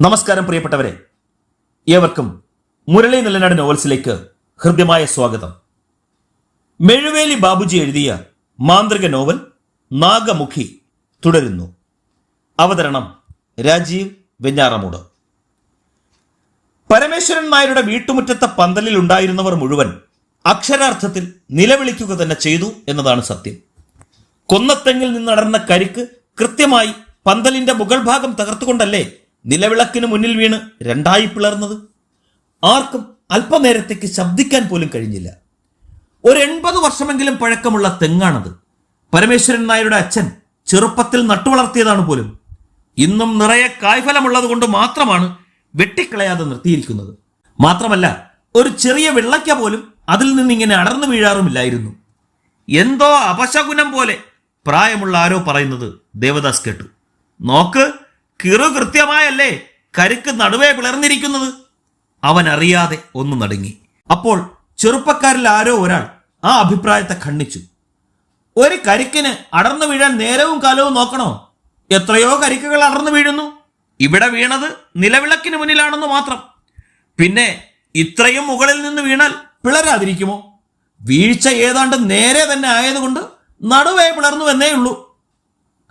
നമസ്കാരം പ്രിയപ്പെട്ടവരെ. ഏവർക്കും മുരളി നിലനാട് നോവൽസിലേക്ക് ഹൃദ്യമായ സ്വാഗതം. മെഴുവേലി ബാബുജി എഴുതിയ മാന്ത്രിക നോവൽ നാഗമുഖി തുടരുന്നു. അവതരണം രാജീവ് വെഞ്ഞാറമൂട്. പരമേശ്വരൻ നായരുടെ വീട്ടുമുറ്റത്തെ പന്തലിൽ ഉണ്ടായിരുന്നവർ മുഴുവൻ അക്ഷരാർത്ഥത്തിൽ നിലവിളിക്കുക തന്നെ ചെയ്തു എന്നതാണ് സത്യം. കൊന്നത്തെങ്ങിൽ നിന്നടർന്ന കരിക്ക് കൃത്യമായി പന്തലിന്റെ മുകൾ ഭാഗം തകർത്തുകൊണ്ടല്ലേ നിലവിളക്കിന് മുന്നിൽ വീണ് രണ്ടായി പിളർന്നത്. ആർക്കും അല്പനേരത്തേക്ക് ശബ്ദിക്കാൻ പോലും കഴിഞ്ഞില്ല. ഒരു എൺപത് വർഷമെങ്കിലും പഴക്കമുള്ള തെങ്ങാണത്. പരമേശ്വരൻ നായരുടെ അച്ഛൻ ചെറുപ്പത്തിൽ നട്ടുവളർത്തിയതാണ് പോലും. ഇന്നും നിറയെ കായ്ഫലമുള്ളത് കൊണ്ട് മാത്രമാണ് വെട്ടിക്കളയാതെ നിർത്തിയിരിക്കുന്നത്. മാത്രമല്ല ഒരു ചെറിയ വെള്ളയ്ക്ക പോലും അതിൽ നിന്ന് ഇങ്ങനെ അടർന്നു വീഴാറുമില്ലായിരുന്നു. എന്തോ അപശകുനം പോലെ പ്രായമുള്ള ആരോ പറയുന്നത് ദേവദാസ് കേട്ടു. നോക്ക് കിറു കൃത്യമായല്ലേ? കരുക്ക് നടുവേ പിളർന്നിരിക്കുന്നത്. അവൻ അറിയാതെ ഒന്ന് നടുങ്ങി. അപ്പോൾ ചെറുപ്പക്കാരിൽ ആരോ ഒരാൾ ആ അഭിപ്രായത്തെ ഖണ്ഡിച്ചു. ഒരു കരിക്കിന് അടർന്നു വീഴാൻ നേരവും കാലവും നോക്കണോ? എത്രയോ കരിക്കുകൾ അടർന്നു വീഴുന്നു. ഇവിടെ വീണത് നിലവിളക്കിന് മുന്നിലാണെന്ന് മാത്രം. പിന്നെ ഇത്രയും മുകളിൽ നിന്ന് വീണാൽ പിളരാതിരിക്കുമോ? വീഴ്ച ഏതാണ്ട് നേരെ തന്നെ ആയതുകൊണ്ട് നടുവേ പിളർന്നു എന്നേ ഉള്ളൂ.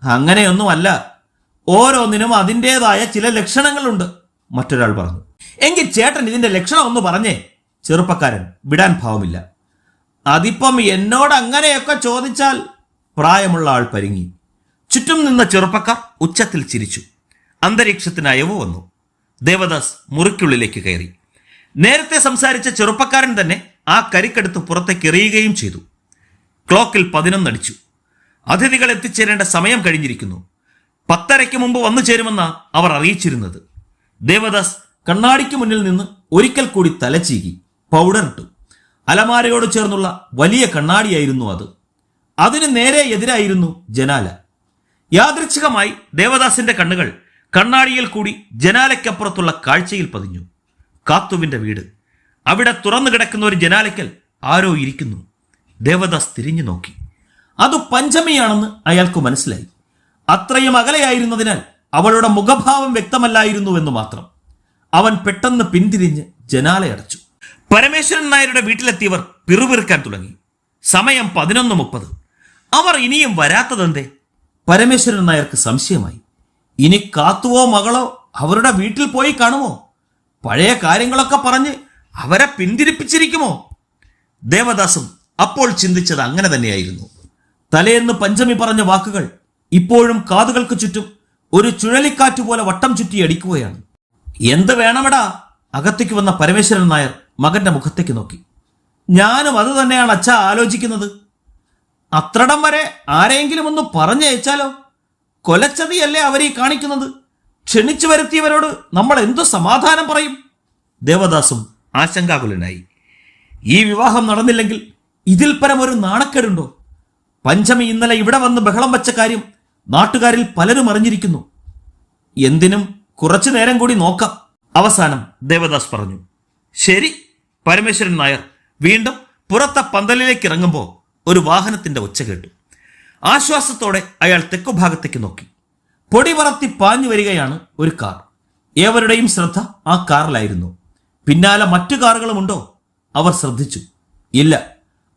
അങ്ങനെയൊന്നുമല്ല. ഓരോന്നിനും അതിന്റെതായ ചില ലക്ഷണങ്ങളുണ്ട്. മറ്റൊരാൾ പറഞ്ഞു എങ്കിൽ ചേട്ടൻ ഇതിന്റെ ലക്ഷണം ഒന്ന് പറഞ്ഞേ. ചെറുപ്പക്കാരൻ വിടാൻ ഭാവമില്ല. അതിപ്പം എന്നോട് അങ്ങനെയൊക്കെ ചോദിച്ചാൽ പ്രായമുള്ള ആൾ പരിങ്ങി. ചുറ്റും നിന്ന ചെറുപ്പക്കാർ ഉച്ചത്തിൽ ചിരിച്ചു. അന്തരീക്ഷത്തിന് അയവ് വന്നു. ദേവദാസ് മുറിക്കുള്ളിലേക്ക് കയറി. നേരത്തെ സംസാരിച്ച ചെറുപ്പക്കാരൻ തന്നെ ആ കരിക്കെടുത്ത് പുറത്തേക്ക് എറിയുകയും ചെയ്തു. ക്ലോക്കിൽ പതിനൊന്നടിച്ചു. അതിഥികൾ എത്തിച്ചേരേണ്ട സമയം കഴിഞ്ഞിരിക്കുന്നു. പത്തരയ്ക്ക് മുമ്പ് വന്നു ചേരുമെന്ന അവർ അറിയിച്ചിരുന്നത്. ദേവദാസ് കണ്ണാടിക്ക് മുന്നിൽ നിന്ന് ഒരിക്കൽ കൂടി തലച്ചീകി പൗഡർ ഇട്ടു. അലമാരയോട് ചേർന്നുള്ള വലിയ കണ്ണാടിയായിരുന്നു അത്. അതിന് നേരെ എതിരായിരുന്നു ജനാല. യാദൃച്ഛികമായി ദേവദാസിന്റെ കണ്ണുകൾ കണ്ണാടിയിൽ കൂടി ജനാലയ്ക്കപ്പുറത്തുള്ള കാഴ്ചയിൽ പതിഞ്ഞു. കാത്തുവിന്റെ വീട്. അവിടെ തുറന്നു കിടക്കുന്ന ഒരു ജനാലയ്ക്കൽ ആരോ ഇരിക്കുന്നു. ദേവദാസ് തിരിഞ്ഞു നോക്കി. അത് പഞ്ചമിയാണെന്ന് അയാൾക്ക് മനസ്സിലായി. അത്രയും അകലെയായിരുന്നതിനാൽ അവളുടെ മുഖഭാവം വ്യക്തമല്ലായിരുന്നു എന്ന് മാത്രം. അവൻ പെട്ടെന്ന് പിന്തിരിഞ്ഞ് ജനാലയടച്ചു പരമേശ്വരൻ നായരുടെ വീട്ടിലെത്തിയവർ പിറുപിറുക്കാൻ തുടങ്ങി. സമയം പതിനൊന്ന് മുപ്പത്. അവർ ഇനിയും വരാത്തതെന്തേ? പരമേശ്വരൻ നായർക്ക് സംശയമായി. ഇനി കാത്തുവോ മകളോ അവരുടെ വീട്ടിൽ പോയി കാണുമോ? പഴയ കാര്യങ്ങളൊക്കെ പറഞ്ഞ് അവരെ പിന്തിരിപ്പിച്ചിരിക്കുമോ? ദേവദാസും അപ്പോൾ ചിന്തിച്ചത് അങ്ങനെ തന്നെയായിരുന്നു. തലേന്ന് പഞ്ചമി പറഞ്ഞ വാക്കുകൾ ഇപ്പോഴും കാതുകൾക്ക് ചുറ്റും ഒരു ചുഴലിക്കാറ്റ് പോലെ വട്ടം ചുറ്റി അടിക്കുകയാണ്. എന്ത് വേണമെടാ? അകത്തേക്ക് വന്ന പരമേശ്വരൻ നായർ മകന്റെ മുഖത്തേക്ക് നോക്കി. ഞാനും അത് തന്നെയാണ് അച്ഛ ആലോചിക്കുന്നത്. അത്രടം വരെ ആരെങ്കിലും ഒന്ന് പറഞ്ഞയച്ചാലോ? കൊലച്ചതിയല്ലേ അവരെ കാണിക്കുന്നത്? ക്ഷണിച്ചു വരുത്തിയവരോട് നമ്മൾ എന്തു സമാധാനം പറയും? ദേവദാസും ആശങ്കാകുലനായി. ഈ വിവാഹം നടന്നില്ലെങ്കിൽ ഇതിൽ പരം ഒരു നാണക്കേടുണ്ടോ? പഞ്ചമി ഇന്നലെ ഇവിടെ വന്ന് ബഹളം വെച്ച കാര്യം നാട്ടുകാരിൽ പലരും അറിഞ്ഞിരിക്കുന്നു. എന്തിനും കുറച്ചു നേരം കൂടി നോക്കാം. അവസാനം ദേവദാസ് പറഞ്ഞു ശരി പരമേശ്വരൻ നായർ. വീണ്ടും പുറത്തെ പന്തലിലേക്ക് ഇറങ്ങുമ്പോൾ ഒരു വാഹനത്തിന്റെ ഒച്ച കേട്ടു. ആശ്വാസത്തോടെ അയാൾ തെക്കു ഭാഗത്തേക്ക് നോക്കി. പൊടി പറത്തി പാഞ്ഞു വരികയാണ് ഒരു കാർ. ഏവരുടെയും ശ്രദ്ധ ആ കാറിലായിരുന്നു. പിന്നാലെ മറ്റു കാറുകളുമുണ്ടോ അവർ ശ്രദ്ധിച്ചു. ഇല്ല.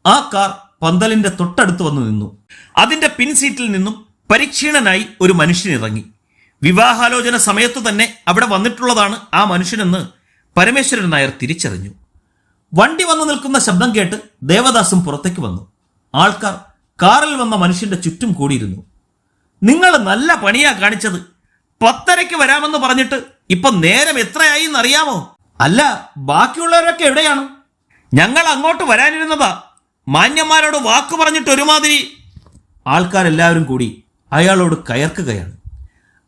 ആ കാർ പന്തലിന്റെ തൊട്ടടുത്ത് വന്നു നിന്നു. അതിന്റെ പിൻസീറ്റിൽ നിന്നും പരിക്ഷീണനായി ഒരു മനുഷ്യൻ ഇറങ്ങി. വിവാഹാലോചന സമയത്ത് തന്നെ അവിടെ വന്നിട്ടുള്ളതാണ് ആ മനുഷ്യനെന്ന് പരമേശ്വരൻ നായർ തിരിച്ചറിഞ്ഞു. വണ്ടി വന്നു നിൽക്കുന്ന ശബ്ദം കേട്ട് ദേവദാസും പുറത്തേക്ക് വന്നു. ആൾക്കാർ കാറിൽ വന്ന മനുഷ്യന്റെ ചുറ്റും കൂടിയിരുന്നു. നിങ്ങൾ നല്ല പണിയാ കാണിച്ചത്. പത്തരയ്ക്ക് വരാമെന്ന് പറഞ്ഞിട്ട് ഇപ്പൊ നേരം എത്രയായി എന്നറിയാമോ അല്ല ബാക്കിയുള്ളവരൊക്കെ എവിടെയാണ്? ഞങ്ങൾ അങ്ങോട്ട് വരാനിരുന്നതാ. മാന്യന്മാരോട് വാക്കു പറഞ്ഞിട്ട് ഒരുമാതിരി. ആൾക്കാരെല്ലാവരും കൂടി അയാളോട് കയർക്കുകയാണ്.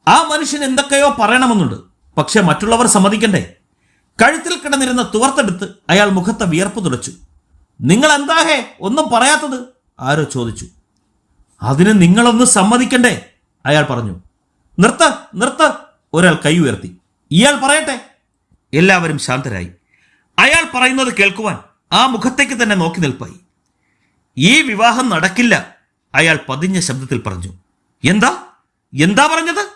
ആ മനുഷ്യൻ എന്തൊക്കെയോ പറയണമെന്നുണ്ട്. പക്ഷെ മറ്റുള്ളവർ സമ്മതിക്കണ്ടേ? കഴുത്തിൽ കിടന്നിരുന്ന തുവർത്തെടുത്ത് അയാൾ മുഖത്തെ വിയർപ്പ് തുടച്ചു. നിങ്ങൾ എന്താഹേ ഒന്നും പറയാത്തത്? ആരോ ചോദിച്ചു. അതിന് നിങ്ങളൊന്ന് സമ്മതിക്കണ്ടേ? അയാൾ പറഞ്ഞു. നിർത്ത നിർത്ത. ഒരാൾ കൈ ഉയർത്തി. ഇയാൾ പറയട്ടെ. എല്ലാവരും ശാന്തരായി. അയാൾ പറയുന്നത് കേൾക്കുവാൻ ആ മുഖത്തേക്ക് തന്നെ നോക്കി നിൽപ്പായി. ഈ വിവാഹം നടക്കില്ല അയാൾ പതിഞ്ഞ ശബ്ദത്തിൽ പറഞ്ഞു. എന്താ? എന്താ പറഞ്ഞത്?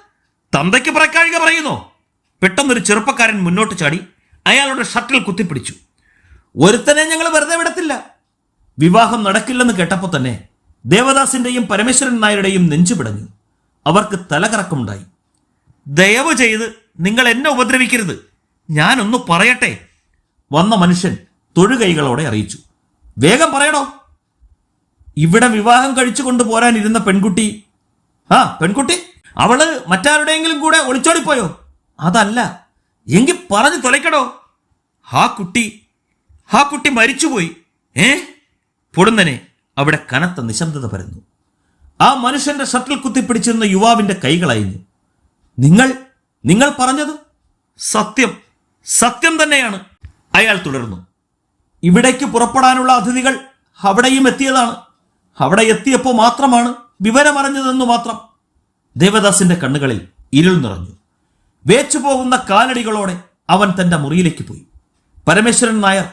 തന്തയ്ക്ക് പ്രക്കാഴിക പറയുന്നോ. പെട്ടെന്നൊരു ചെറുപ്പക്കാരൻ മുന്നോട്ട് ചാടി അയാളുടെ ഷട്ടിൽ കുത്തിപ്പിടിച്ചു. ഒരുത്തനെ ഞങ്ങൾ വെറുതെ വിടത്തില്ല. വിവാഹം നടക്കില്ലെന്ന് കേട്ടപ്പോൾ തന്നെ ദേവദാസിന്റെയും പരമേശ്വരൻ നായരുടെയും നെഞ്ചു പിടഞ്ഞു. അവർക്ക് തലകറക്കമുണ്ടായി. ദയവ് ചെയ്ത് നിങ്ങൾ എന്നെ ഉപദ്രവിക്കരുത്. ഞാനൊന്ന് പറയട്ടെ? വന്ന മനുഷ്യൻ തൊഴുകൈകളോടെ അറിയിച്ചു. വേഗം പറയണോ ഇവിടെ വിവാഹം കഴിച്ചു കൊണ്ടുപോരാനിരുന്ന പെൺകുട്ടി ആ പെൺകുട്ടി അവൾ മറ്റാരുടെയെങ്കിലും കൂടെ ഒളിച്ചോടിപ്പോയോ? അതല്ല. എങ്കിൽ പറഞ്ഞു തുലയ്ക്കടോ ആ കുട്ടി ആ കുട്ടി മരിച്ചുപോയി. ഏ? പൊടുന്നനെ അവിടെ കനത്ത നിശബ്ദത പരന്നു. ആ മനുഷ്യന്റെ ഷട്ടിൽ കുത്തിപ്പിടിച്ചിരുന്ന യുവാവിന്റെ കൈകളയഞ്ഞു നിങ്ങൾ നിങ്ങൾ പറഞ്ഞത്? സത്യം സത്യം തന്നെയാണ്. അയാൾ തുടർന്നു. ഇവിടേക്ക് പുറപ്പെടാനുള്ള അതിഥികൾ അവിടെയും എത്തിയതാണ്. അവിടെ എത്തിയപ്പോൾ മാത്രമാണ് വിവരമറിഞ്ഞതെന്ന് മാത്രം ദേവദാസിന്റെ കണ്ണുകളിൽ ഇരുൾ നിറഞ്ഞു. വേച്ചു പോകുന്ന കാലടികളോടെ അവൻ തന്റെ മുറിയിലേക്ക് പോയി. പരമേശ്വരൻ നായർ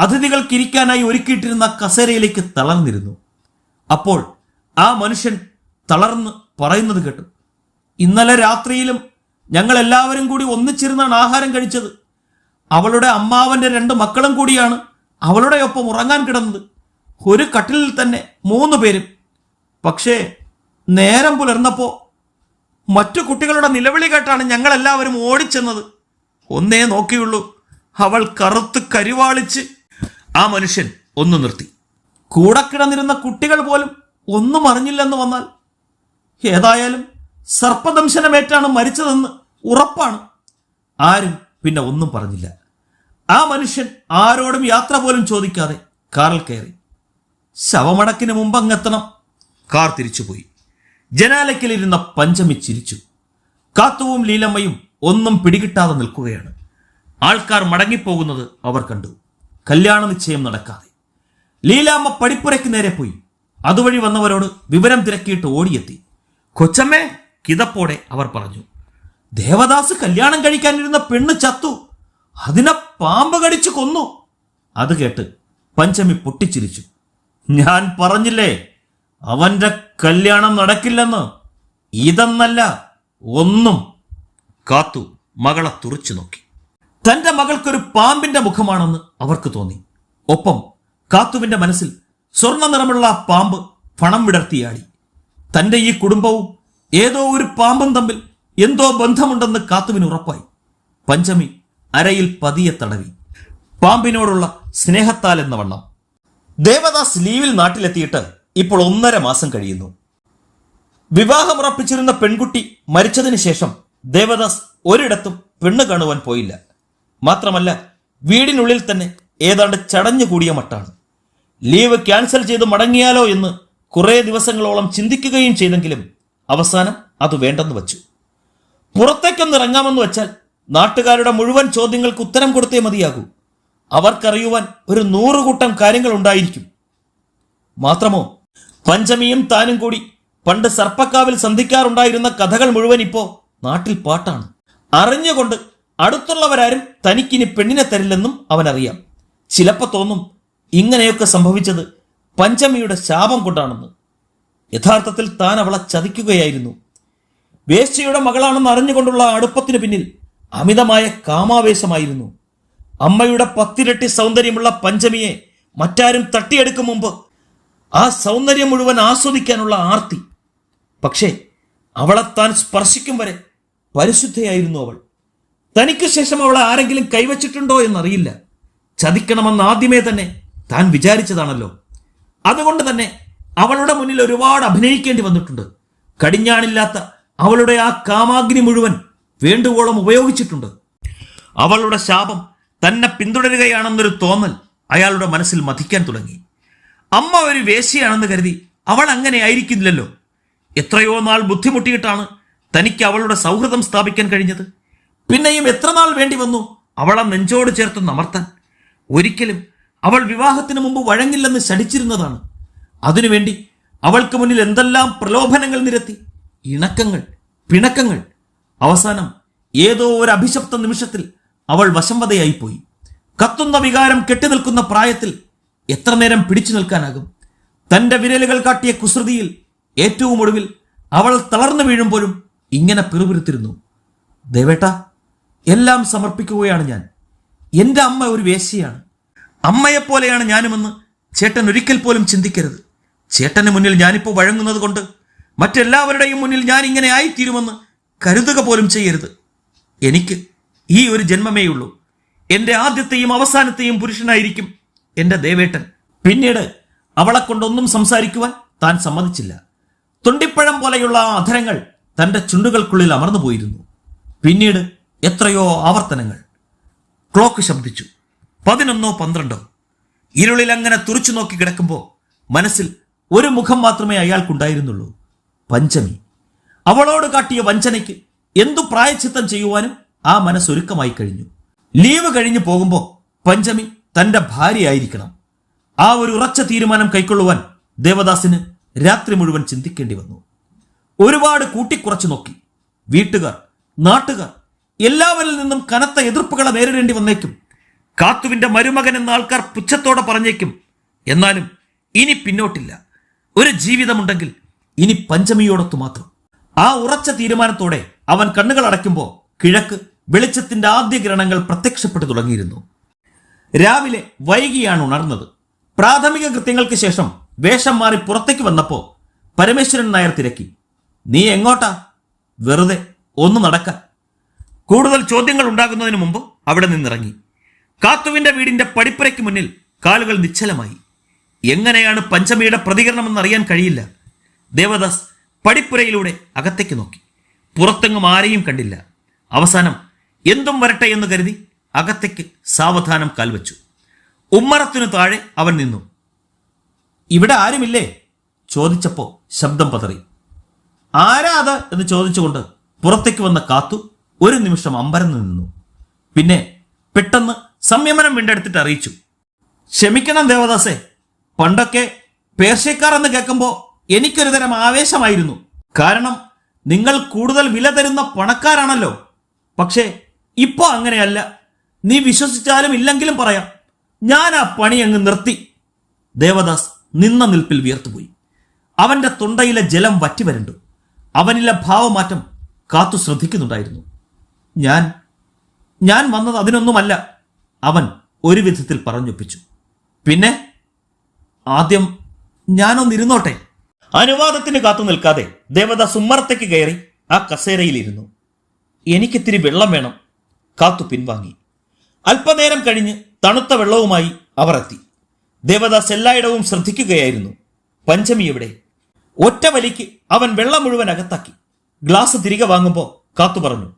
അതിഥികൾക്ക് ഇരിക്കാനായി ഒരുക്കിയിട്ടിരുന്ന കസേരയിലേക്ക് തളർന്നിരുന്നു. അപ്പോൾ ആ മനുഷ്യൻ തളർന്ന് പറയുന്നത് കേട്ടു. ഇന്നലെ രാത്രിയിലും ഞങ്ങൾ എല്ലാവരും കൂടി ഒന്നിച്ചിരുന്നാണ് ആഹാരം കഴിച്ചത്. അവളുടെ അമ്മാവന്റെ രണ്ട് മക്കളും കൂടിയാണ് അവളുടെ ഒപ്പം ഉറങ്ങാൻ കിടന്നത്. ഒരു കട്ടിലിൽ തന്നെ മൂന്ന് പേരും പക്ഷേ നേരം പുലർന്നപ്പോ മറ്റു കുട്ടികളുടെ നിലവിളി കേട്ടാണ് ഞങ്ങളെല്ലാവരും ഓടിച്ചെന്നത്. ഒന്നേ നോക്കിയുള്ളൂ. അവൾ കറുത്ത് കരിവാളിച്ച് ആ മനുഷ്യൻ ഒന്ന് നിർത്തി. കൂടെ കിടന്നിരുന്ന കുട്ടികൾ പോലും ഒന്നും അറിഞ്ഞില്ലെന്ന് വന്നാൽ ഏതായാലും സർപ്പദംശനമേറ്റാണ് മരിച്ചതെന്ന് ഉറപ്പാണ്. ആരും പിന്നെ ഒന്നും പറഞ്ഞില്ല. ആ മനുഷ്യൻ ആരോടും യാത്ര പോലും ചോദിക്കാതെ കാറിൽ കയറി. ശവമടക്കിന് മുമ്പ് അങ്ങെത്തണം കാർ തിരിച്ചുപോയി. ജനാലയ്ക്കിലിരുന്ന പഞ്ചമി ചിരിച്ചു. കാത്തുവും ലീലമ്മയും ഒന്നും പിടികിട്ടാതെ നിൽക്കുകയാണ്. ആൾക്കാർ മടങ്ങിപ്പോകുന്നത് അവർ കണ്ടു. കല്യാണ നിശ്ചയം നടക്കാതെ. ലീലാമ്മ പടിപ്പുരയ്ക്ക് നേരെ പോയി. അതുവഴി വന്നവരോട് വിവരം തിരക്കിയിട്ട് ഓടിയെത്തി. കൊച്ചമ്മേ കിതപ്പോടെ അവർ പറഞ്ഞു. ദേവദാസ് കല്യാണം കഴിക്കാനിരുന്ന പെണ്ണ് ചത്തു. അതിനെ പാമ്പ് കടിച്ചു കൊന്നു. അത് കേട്ട് പഞ്ചമി പൊട്ടിച്ചിരിച്ചു. ഞാൻ പറഞ്ഞില്ലേ? അവന്റെ കല്യാണം നടക്കില്ലെന്ന് ഇതെന്നല്ല ഒന്നും കാത്തു മകളെ തുറച്ചു നോക്കി. തന്റെ മകൾക്കൊരു പാമ്പിന്റെ മുഖമാണെന്ന് അവർക്ക് തോന്നി. ഒപ്പം കാത്തുവിന്റെ മനസ്സിൽ സ്വർണ നിറമുള്ള പാമ്പ് പണം വിടർത്തിയാടി. തന്റെ ഈ കുടുംബവും ഏതോ ഒരു പാമ്പും തമ്മിൽ എന്തോ ബന്ധമുണ്ടെന്ന് കാത്തുവിന് ഉറപ്പായി. പഞ്ചമി അരയിൽ പതിയെ തടവി. പാമ്പിനോടുള്ള സ്നേഹത്താൽ എന്ന വണ്ണം. ദേവദാസ് ലീവിൽ നാട്ടിലെത്തിയിട്ട് ഇപ്പോൾ ഒന്നര മാസം കഴിയുന്നു. വിവാഹമുറപ്പിച്ചിരുന്ന പെൺകുട്ടി മരിച്ചതിന് ശേഷം ദേവദാസ് ഒരിടത്തും പെണ്ണ് കാണുവാൻ പോയില്ല. മാത്രമല്ല വീടിനുള്ളിൽ തന്നെ ഏതാണ്ട് ചടഞ്ഞു കൂടിയ മട്ടാണ്. ലീവ് ക്യാൻസൽ ചെയ്ത് മടങ്ങിയാലോ എന്ന് കുറേ ദിവസങ്ങളോളം ചിന്തിക്കുകയും ചെയ്തെങ്കിലും അവസാനം അത് വേണ്ടെന്ന് വച്ചു. പുറത്തേക്കൊന്ന് ഇറങ്ങാമെന്ന് വെച്ചാൽ നാട്ടുകാരുടെ മുഴുവൻ ചോദ്യങ്ങൾക്ക് ഉത്തരം കൊടുത്തേ മതിയാകൂ. അവർക്കറിയുവാൻ ഒരു നൂറുകൂട്ടം കാര്യങ്ങൾ ഉണ്ടായിരിക്കും. മാത്രമോ പഞ്ചമിയും താനും കൂടി പണ്ട് സർപ്പക്കാവിൽ സന്ധിക്കാറുണ്ടായിരുന്ന കഥകൾ മുഴുവൻ ഇപ്പോ നാട്ടിൽ പാട്ടാണ്. അറിഞ്ഞുകൊണ്ട് അടുത്തുള്ളവരാരും തനിക്കിനി പെണ്ണിനെ തരില്ലെന്നും അവനറിയാം. ചിലപ്പോൾ തോന്നും ഇങ്ങനെയൊക്കെ സംഭവിച്ചത് പഞ്ചമിയുടെ ശാപം കൊണ്ടാണെന്ന്. യഥാർത്ഥത്തിൽ താൻ അവളെ ചതിക്കുകയായിരുന്നു. വേശ്യയുടെ മകളാണെന്ന് അറിഞ്ഞുകൊണ്ടുള്ള അടുപ്പത്തിന് പിന്നിൽ അമിതമായ കാമാവേശമായിരുന്നു. അമ്മയുടെ പത്തിരട്ടി സൗന്ദര്യമുള്ള പഞ്ചമിയെ മറ്റാരും തട്ടിയെടുക്കും മുമ്പ് ആ സൗന്ദര്യം മുഴുവൻ ആസ്വദിക്കാനുള്ള ആർത്തി. പക്ഷേ അവളെ താൻ സ്പർശിക്കും വരെ പരിശുദ്ധയായിരുന്നു അവൾ. തനിക്ക് ശേഷം അവളെ ആരെങ്കിലും കൈവച്ചിട്ടുണ്ടോ എന്നറിയില്ല. ചതിക്കണമെന്ന് ആദ്യമേ തന്നെ താൻ വിചാരിച്ചതാണല്ലോ. അതുകൊണ്ട് തന്നെ അവളുടെ മുന്നിൽ ഒരുപാട് അഭിനയിക്കേണ്ടി വന്നിട്ടുണ്ട്. കടിഞ്ഞാണില്ലാത്ത അവളുടെ ആ കാമാഗ്നി മുഴുവൻ വേണ്ടുവോളം ഉപയോഗിച്ചിട്ടുണ്ട്. അവളുടെ ശാപം തന്നെ പിന്തുടരുകയാണെന്നൊരു തോന്നൽ അയാളുടെ മനസ്സിൽ മതിക്കാൻ തുടങ്ങി. അമ്മ ഒരു വേശിയാണെന്ന് കരുതി അവൾ അങ്ങനെ ആയിരിക്കില്ലല്ലോ. എത്രയോ നാൾ ബുദ്ധിമുട്ടിയിട്ടാണ് തനിക്ക് അവളുടെ സൗഹൃദം സ്ഥാപിക്കാൻ കഴിഞ്ഞത്. പിന്നെയും എത്ര നാൾ വേണ്ടി വന്നു അവളെ നെഞ്ചോട് ചേർത്ത് നമർത്താൻ. ഒരിക്കലും അവൾ വിവാഹത്തിന് മുമ്പ് വഴങ്ങില്ലെന്ന് ശടിച്ചിരുന്നതാണ് അതിനുവേണ്ടി അവൾക്ക് മുന്നിൽ എന്തെല്ലാം പ്രലോഭനങ്ങൾ നിരത്തി. ഇണക്കങ്ങൾ പിണക്കങ്ങൾ. അവസാനം ഏതോ ഒരു അഭിശപ്ത നിമിഷത്തിൽ അവൾ വശംവതയായിപ്പോയി. കത്തുന്ന വികാരം കെട്ടിനിൽക്കുന്ന പ്രായത്തിൽ എത്ര നേരം പിടിച്ചു നിൽക്കാനാകും? തന്റെ വിരലുകൾ കാട്ടിയ കുസൃതിയിൽ ഏറ്റവും ഒടുവിൽ അവൾ തളർന്നു വീഴുമ്പോഴും ഇങ്ങനെ പിറുപിറുത്തിരുന്നു. ദേവേട്ട എല്ലാം സമർപ്പിക്കുകയാണ് ഞാൻ. എന്റെ അമ്മ ഒരു വേശിയാണ് അമ്മയെപ്പോലെയാണ് ഞാനുമെന്ന് ചേട്ടൻ ഒരിക്കൽ പോലും ചിന്തിക്കരുത്. ചേട്ടന് മുന്നിൽ ഞാനിപ്പോൾ വഴങ്ങുന്നത് കൊണ്ട് മറ്റെല്ലാവരുടെയും മുന്നിൽ ഞാൻ ഇങ്ങനെ ആയിത്തീരുമെന്ന് കരുതുക പോലും ചെയ്യരുത്. എനിക്ക് ഈ ഒരു ജന്മമേയുള്ളൂ. എന്റെ ആദ്യത്തെയും അവസാനത്തെയും പുരുഷനായിരിക്കും എന്റെ ദേവേട്ടൻ. പിന്നീട് അവളെ കൊണ്ടൊന്നും സംസാരിക്കുവാൻ താൻ സമ്മതിച്ചില്ല. തൊണ്ടിപ്പഴം പോലെയുള്ള അധരങ്ങൾ തന്റെ ചുണ്ടുകൾക്കുള്ളിൽ അമർന്നു പോയിരുന്നു. പിന്നീട് എത്രയോ ആവർത്തനങ്ങൾ. ക്ലോക്ക് ശബ്ദിച്ചു. പതിനൊന്നോ പന്ത്രണ്ടോ. ഇരുളിൽ അങ്ങനെ തുറച്ചു നോക്കി കിടക്കുമ്പോൾ മനസ്സിൽ ഒരു മുഖം മാത്രമേ അയാൾക്കുണ്ടായിരുന്നുള്ളൂ. പഞ്ചമി അവളോട് കാട്ടിയ വഞ്ചനയ്ക്ക് എന്തു പ്രായച്ചിത്തം ചെയ്യുവാനും ആ മനസ്സൊരുക്കമായി കഴിഞ്ഞു. ലീവ് കഴിഞ്ഞു പോകുമ്പോൾ പഞ്ചമി തന്റെ ഭാര്യയായിരിക്കണം. ആ ഒരു ഉറച്ച തീരുമാനം കൈക്കൊള്ളുവാൻ ദേവദാസിന് രാത്രി മുഴുവൻ ചിന്തിക്കേണ്ടി വന്നു. ഒരുപാട് കൂട്ടിക്കുറച്ചു നോക്കി. വീട്ടുകാർ നാട്ടുകാർ എല്ലാവരിൽ നിന്നും കനത്ത എതിർപ്പുകളെ നേരിടേണ്ടി വന്നേക്കും. കാത്തുവിന്റെ മരുമകൻ എന്ന ആൾക്കാർ പുച്ഛത്തോടെ പറഞ്ഞേക്കും എന്നാലും ഇനി പിന്നോട്ടില്ല. ഒരു ജീവിതമുണ്ടെങ്കിൽ ഇനി പഞ്ചമിയോടൊത്തു മാത്രം. ആ ഉറച്ച തീരുമാനത്തോടെ അവൻ കണ്ണുകൾ അടയ്ക്കുമ്പോൾ കിഴക്ക് വെളിച്ചത്തിന്റെ ആദ്യ കിരണങ്ങൾ പ്രത്യക്ഷപ്പെട്ടു തുടങ്ങിയിരുന്നു. രാവിലെ വൈകിയാണ് ഉണർന്നത്. പ്രാഥമിക കൃത്യങ്ങൾക്ക് ശേഷം വേഷം മാറി പുറത്തേക്ക് വന്നപ്പോൾ പരമേശ്വരൻ നായർ തിരക്കി. നീ എങ്ങോട്ടാ? വെറുതെ ഒന്ന് നടക്ക. കൂടുതൽ ചോദ്യങ്ങൾ ഉണ്ടാകുന്നതിന് മുമ്പ് അവിടെ നിന്നിറങ്ങി. കാത്തുവിന്റെ വീടിന്റെ പടിപ്പുരയ്ക്ക് മുന്നിൽ കാലുകൾ നിശ്ചലമായി. എങ്ങനെയാണ് പഞ്ചമിയുടെ പ്രതികരണമെന്ന് അറിയാൻ കഴിയില്ല. ദേവദാസ് പടിപ്പുരയിലൂടെ അകത്തേക്ക് നോക്കി. പുറത്തെങ്ങും ആരെയും കണ്ടില്ല. അവസാനം എന്തും വരട്ടെ എന്ന് കരുതി അകത്തേക്ക് സാവധാനം കാൽവച്ചു. ഉമ്മറത്തിനു താഴെ അവൻ നിന്നു. ഇവിടെ ആരുമില്ലേ? ചോദിച്ചപ്പോൾ ശബ്ദം പതറി. ആരാ അത്? എന്ന് ചോദിച്ചുകൊണ്ട് പുറത്തേക്ക് വന്ന കാത്തു ഒരു നിമിഷം അമ്പരന്ന് നിന്നു. പിന്നെ പെട്ടെന്ന് സംയമനം വീണ്ടെടുത്തിട്ട് അറിയിച്ചു. ക്ഷമിക്കണം ദേവദാസേ പണ്ടൊക്കെ പേർഷ്യക്കാർ എന്ന് കേൾക്കുമ്പോൾ എനിക്കൊരു തരം ആവേശമായിരുന്നു. കാരണം നിങ്ങൾ കൂടുതൽ വില തരുന്ന പണക്കാരാണല്ലോ. പക്ഷേ ഇപ്പോൾ അങ്ങനെയല്ല. നീ വിശ്വസിച്ചാലും ഇല്ലെങ്കിലും പറയാം. ഞാൻ ആ പണി അങ്ങ് നിർത്തി. ദേവദാസ് നിന്ന നിൽപ്പിൽ വിയർത്തുപോയി. അവന്റെ തൊണ്ടയിലെ ജലം വറ്റി വരണ്ടു. അവനിലെ ഭാവമാറ്റം കാത്തു ശ്രദ്ധിക്കുന്നുണ്ടായിരുന്നു. ഞാൻ ഞാൻ വന്നത് അതിനൊന്നുമല്ല അവൻ ഒരു വിധത്തിൽ പറഞ്ഞൊപ്പിച്ചു. പിന്നെ ആദ്യം ഞാനൊന്നിരുന്നോട്ടെ അനുവാദത്തിന് കാത്തു നിൽക്കാതെ ദേവദാസ് ഉമ്മറത്തേക്ക് കയറി ആ കസേരയിലിരുന്നു. എനിക്കിത്തിരി വെള്ളം വേണം. കാത്തു പിൻവാങ്ങി. അല്പനേരം കഴിഞ്ഞ് തണുത്ത വെള്ളവുമായി അവർ എത്തി. ദേവദാസ് എല്ലായിടവും ശ്രദ്ധിക്കുകയായിരുന്നു. പഞ്ചമി എവിടെ? ഒറ്റ വലിക്ക് അവൻ വെള്ളം മുഴുവൻ അകത്താക്കി. ഗ്ലാസ് തിരികെ വാങ്ങുമ്പോൾ കാത്തു പറഞ്ഞു.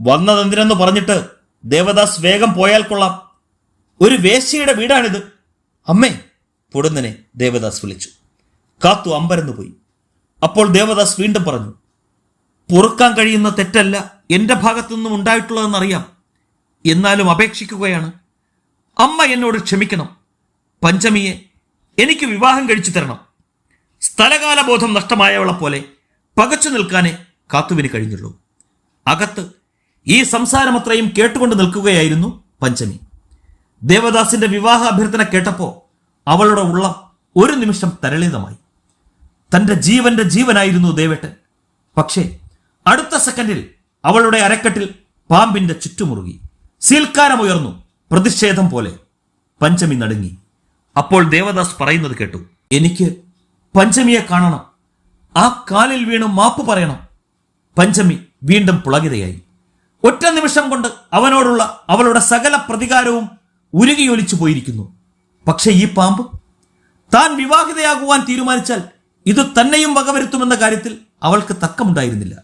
വന്നതെന്തിനെന്ന് പറഞ്ഞിട്ട് ദേവദാസ് വേഗം പോയാൽ കൊള്ളാം. ഒരു വേശ്യയുടെ വീടാണിത്. അമ്മേ പൊടുന്നനെ ദേവദാസ് വിളിച്ചു. കാത്തു അമ്പരന്നു പോയി. അപ്പോൾ ദേവദാസ് വീണ്ടും പറഞ്ഞു പൊറുക്കാൻ കഴിയുന്ന തെറ്റല്ല. എന്റെ ഭാഗത്തു നിന്നും ഉണ്ടായിട്ടുള്ളതെന്നറിയാം. എന്നാലും അപേക്ഷിക്കുകയാണ്. അമ്മ എന്നോട് ക്ഷമിക്കണം. പഞ്ചമിയെ എനിക്ക് വിവാഹം കഴിച്ചു തരണം. സ്ഥലകാലബോധം നഷ്ടമായവളെ പോലെ പകച്ചു നിൽക്കാനേ കാത്തുവിന് കഴിഞ്ഞുള്ളൂ. അകത്ത് ഈ സംസാരമത്രയും കേട്ടുകൊണ്ട് നിൽക്കുകയായിരുന്നു പഞ്ചമി. ദേവദാസിന്റെ വിവാഹ അഭ്യർത്ഥന കേട്ടപ്പോ അവളുടെ ഉള്ളം ഒരു നിമിഷം തരളിതമായി. തന്റെ ജീവന്റെ ജീവനായിരുന്നു ദേവേട്ടൻ. പക്ഷേ അടുത്ത സെക്കൻഡിൽ അവളുടെ അരക്കെട്ടിൽ പാമ്പിന്റെ ചുറ്റുമുറുകി. സീൽക്കാരമുയർന്നു. പ്രതിഷേധം പോലെ പഞ്ചമി നടുങ്ങി. അപ്പോൾ ദേവദാസ് പറയുന്നത് കേട്ടു എനിക്ക് പഞ്ചമിയെ കാണണം. ആ കാലിൽ വീണു മാപ്പ് പറയണം. പഞ്ചമി വീണ്ടും പുളകിതയായി ഒറ്റ നിമിഷം കൊണ്ട് അവനോടുള്ള അവളുടെ സകല പ്രതികാരവും ഉരുകിയൊലിച്ചു പോയിരിക്കുന്നു. പക്ഷേ ഈ പാമ്പ് താൻ വിവാഹിതയാകുവാൻ തീരുമാനിച്ചാൽ ഇത് തന്നെയും വകവരുത്തുമെന്ന കാര്യത്തിൽ അവൾക്ക് തക്കമുണ്ടായിരുന്നില്ല.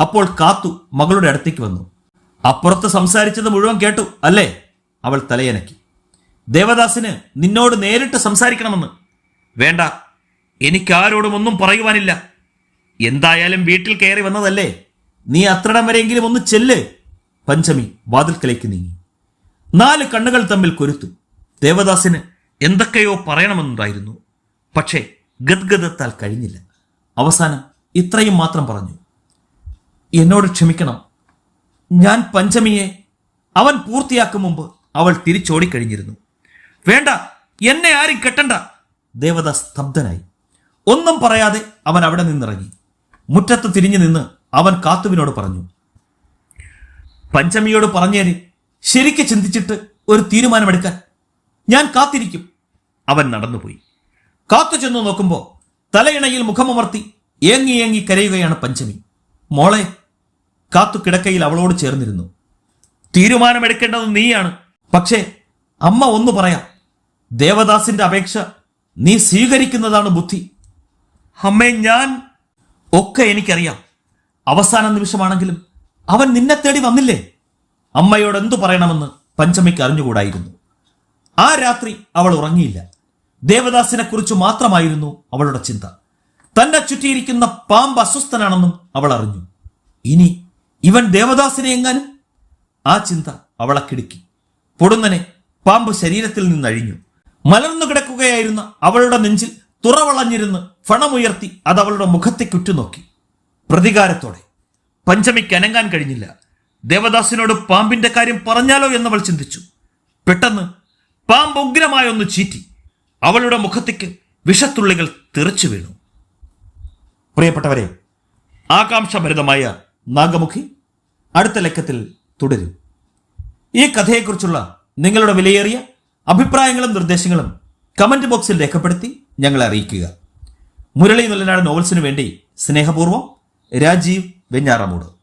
അപ്പോൾ കാത്തു മകളുടെ അടുത്തേക്ക് വന്നു. അപ്പുറത്ത് സംസാരിച്ചത് മുഴുവൻ കേട്ടു അല്ലേ? അവൾ തലയനക്കി. ദേവദാസിന് നിന്നോട് നേരിട്ട് സംസാരിക്കണമെന്ന്. വേണ്ട എനിക്കാരോടും ഒന്നും പറയുവാനില്ല. എന്തായാലും വീട്ടിൽ കയറി വന്നതല്ലേ? നീ അത്രടം വരെയെങ്കിലും ഒന്ന് ചെല്ല്. പഞ്ചമി വാതിൽക്കലേക്ക് നീങ്ങി. നാല് കണ്ണുകൾ തമ്മിൽ കൊരുത്തു. ദേവദാസിന് എന്തൊക്കെയോ പറയണമെന്നുണ്ടായിരുന്നു. പക്ഷേ ഗദ്ഗതത്താൽ കഴിഞ്ഞില്ല. അവസാനം ഇത്രയും മാത്രം പറഞ്ഞു. എന്നോട് ക്ഷമിക്കണം. ഞാൻ പഞ്ചമിയെ അവൻ പൂർത്തിയാക്കും മുമ്പ് അവൾ തിരിച്ചോടിക്കഴിഞ്ഞിരുന്നു. വേണ്ട എന്നെ ആരും കെട്ടണ്ട. ദേവത സ്തബ്ധനായി. ഒന്നും പറയാതെ അവൻ അവിടെ നിന്നിറങ്ങി. മുറ്റത്ത് തിരിഞ്ഞു നിന്ന് അവൻ കാത്തുവിനോട് പറഞ്ഞു പഞ്ചമിയോട് പറഞ്ഞേര് ശരിക്ക് ചിന്തിച്ചിട്ട് ഒരു തീരുമാനമെടുക്കാൻ. ഞാൻ കാത്തിരിക്കും. അവൻ നടന്നുപോയി. കാത്തു ചെന്നു നോക്കുമ്പോൾ തലയിണയിൽ മുഖമമർത്തി ഏങ്ങി ഏങ്ങി കരയുകയാണ് പഞ്ചമി. മോളെ കാത്തു കിടക്കയിൽ അവളോട് ചേർന്നിരുന്നു. തീരുമാനമെടുക്കേണ്ടത് നീയാണ്. പക്ഷേ അമ്മ ഒന്ന് പറയാം. ദേവദാസിന്റെ അപേക്ഷ നീ സ്വീകരിക്കുന്നതാണ് ബുദ്ധി. അമ്മേ ഞാൻ ഒക്കെ എനിക്കറിയാം. അവസാന നിമിഷമാണെങ്കിലും അവൻ നിന്നെ തേടി വന്നില്ലേ? അമ്മയോട് എന്തു പറയണമെന്ന് പഞ്ചമിക്ക് അറിഞ്ഞുകൂടായിരുന്നു. ആ രാത്രി അവൾ ഉറങ്ങിയില്ല. ദേവദാസിനെ കുറിച്ച് മാത്രമായിരുന്നു അവളുടെ ചിന്ത. തന്നെ ചുറ്റിയിരിക്കുന്ന പാമ്പ് അസ്വസ്ഥനാണെന്നും അവൾ അറിഞ്ഞു. ഇനി ഇവൻ ദേവദാസിനെ എങ്ങാനും? ആ ചിന്ത അവളെ കിടുക്കി. പൊടുന്നനെ പാമ്പ് ശരീരത്തിൽ നിന്നഴിഞ്ഞു. മലർന്നു കിടക്കുകയായിരുന്ന അവളുടെ നെഞ്ചിൽ തുറവളഞ്ഞിരുന്ന് ഫണമുയർത്തി അത് അവളുടെ മുഖത്തേക്ക് ഉറ്റുനോക്കി പ്രതികാരത്തോടെ പഞ്ചമിക്ക് അനങ്ങാൻ കഴിഞ്ഞില്ല. ദേവദാസിനോട് പാമ്പിന്റെ കാര്യം പറഞ്ഞാലോ എന്നവൾ ചിന്തിച്ചു. പെട്ടെന്ന് പാമ്പ് ഉഗ്രമായൊന്ന് ചീറ്റി അവളുടെ മുഖത്തേക്ക് വിഷത്തുള്ളികൾ തെറിച്ചു വീണു. പ്രിയപ്പെട്ടവരെ ആകാംക്ഷഭരിതമായ നാഗമുഖി അടുത്ത ലക്കത്തിൽ തുടരും. ഈ കഥയെക്കുറിച്ചുള്ള നിങ്ങളുടെ വിലയേറിയ അഭിപ്രായങ്ങളും നിർദ്ദേശങ്ങളും കമന്റ് ബോക്സിൽ രേഖപ്പെടുത്തി ഞങ്ങളെ അറിയിക്കുക. മുരളി നല്ലനാട് നോവൽസിനു വേണ്ടി സ്നേഹപൂർവം രാജീവ് വെഞ്ഞാറമൂട്.